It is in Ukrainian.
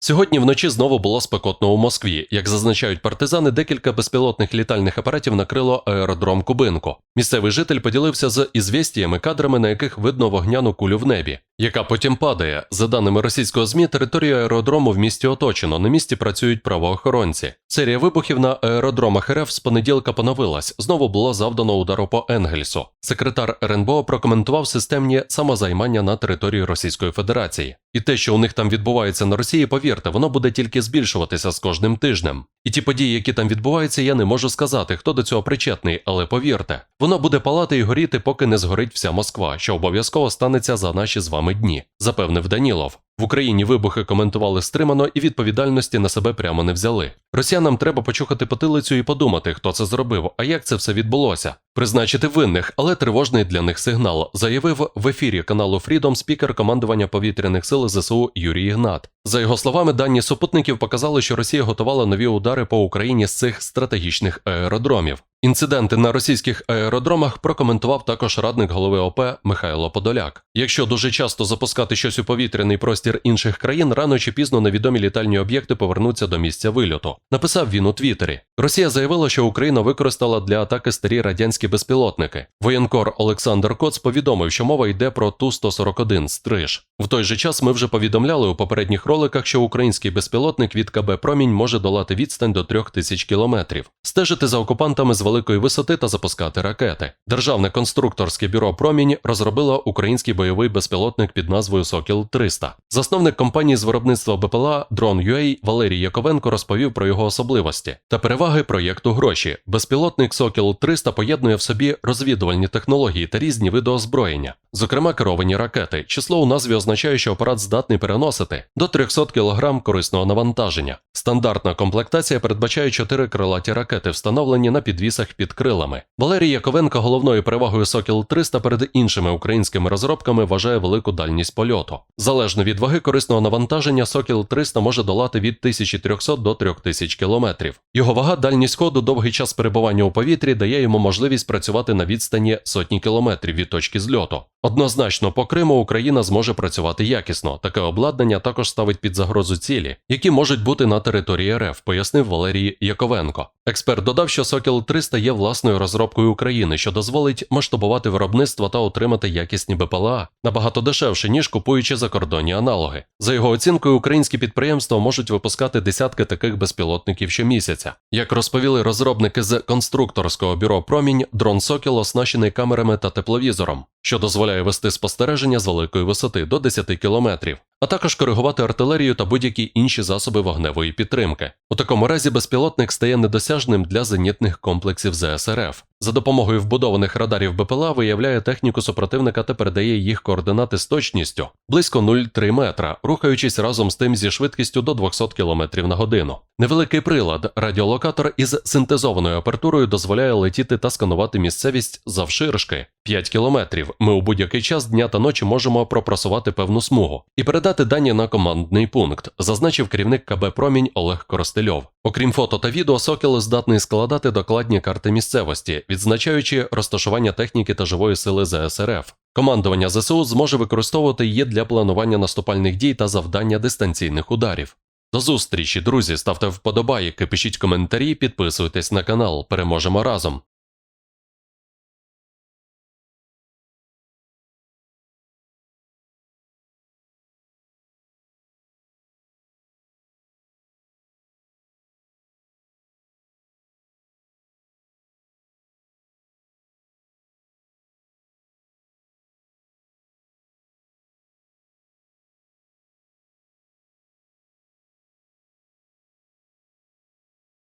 Сьогодні вночі знову було спекотно у Москві. Як зазначають партизани, декілька безпілотних літальних апаратів накрило аеродром Кубинко. Місцевий житель поділився з ізвістіями кадрами, на яких видно вогняну кулю в небі, яка потім падає. За даними російського ЗМІ, територію аеродрому в місті оточено. На місці працюють правоохоронці. Серія вибухів на аеродромах РФ з понеділка поновилась. Знову було завдано удару по Енгельсу. Секретар РНБО прокоментував системні самозаймання на території Російської Федерації. І те, що у них там відбувається на Росії, повірте, воно буде тільки збільшуватися з кожним тижнем. І ті події, які там відбуваються, я не можу сказати, хто до цього причетний, але повірте, воно буде палати і горіти, поки не згорить вся Москва, що обов'язково станеться за наші з вами дні, запевнив Данілов. В Україні вибухи коментували стримано і відповідальності на себе прямо не взяли. Росіянам треба почухати потилицю і подумати, хто це зробив, а як це все відбулося. Призначити винних, але тривожний для них сигнал, заявив в ефірі каналу Freedom спікер командування повітряних сил ЗСУ Юрій Ігнат. За його словами, дані супутників показали, що Росія готувала нові удари по Україні з цих стратегічних аеродромів. Інциденти на російських аеродромах прокоментував також радник голови ОП Михайло Подоляк. Якщо дуже часто запускати щось у повітряний простір інших країн, рано чи пізно невідомі літальні об'єкти повернуться до місця вильоту. Написав він у Твіттері. Росія заявила, що Україна використала для атаки старі радянські безпілотники. Воєнкор Олександр Коц повідомив, що мова йде про Ту-141 стриж. В той же час ми вже повідомляли у попередніх роликах, що український безпілотник від КБ Промінь може долати відстань до 3000 кілометрів, стежити за окупантами з великої висоти та запускати ракети. Державне конструкторське бюро Промінь розробило український бойовий безпілотник під назвою Сокіл 300. Засновник компанії з виробництва БПЛА Drone.ua Валерій Яковенко розповів про його особливості та переваги проєкту гроші. Безпілотник Сокіл 300 поєднує в собі розвідувальні технології та різні види озброєння, зокрема керовані ракети. Число у назві означає, що апарат здатний переносити до 300 кг корисного навантаження. Стандартна комплектація передбачає чотири крилаті ракети, встановлені на підвісах під крилами. Валерій Яковенко головною перевагою Сокіл 300 перед іншими українськими розробками вважає велику дальність польоту. Залежно від ваги корисного навантаження, Сокіл 300 може долати від 1300 до 3000 км. Його вага, дальність ходу, довгий час перебування у повітрі дає йому можливість працювати на відстані сотні кілометрів від точки зльоту. Однозначно, по Криму Україна зможе працювати якісно. Таке обладнання також ставить під загрозу цілі, які можуть бути на території РФ, пояснив Валерій Яковенко. Експерт додав, що Сокіл 300 є власною розробкою України, що дозволить масштабувати виробництво та отримати якісні БПЛА набагато дешевше, ніж купуючи закордонні аналоги. За його оцінкою, українські підприємства можуть випускати десятки таких безпілотників щомісяця. Як розповіли розробники з конструкторського бюро Промінь, дрон Сокіл оснащений камерами та тепловізором, що дозволяє вести спостереження з великої висоти до 10 кілометрів, а також коригувати артилерію та будь-які інші засоби вогневої підтримки. У такому разі безпілотник стає недосяжним для зенітних комплексів ЗСРФ. За допомогою вбудованих радарів БПЛА виявляє техніку супротивника та передає їх координати з точністю близько 0,3 метра, рухаючись разом з тим зі швидкістю до 200 км на годину. Невеликий прилад, радіолокатор із синтезованою апертурою дозволяє летіти та сканувати місцевість завширшки 5 кілометрів. Ми у будь-який час дня та ночі можемо пропросувати певну смугу і передати дані на командний пункт, зазначив керівник КБ Промінь Олег Коростельов. Окрім фото та відео, Сокіл здатний складати докладні карти місцевості, відзначаючи розташування техніки та живої сили ЗСРФ. Командування ЗСУ зможе використовувати її для планування наступальних дій та завдання дистанційних ударів. До зустрічі, друзі, ставте вподобайки, пишіть коментарі, підписуйтесь на канал. Переможемо разом.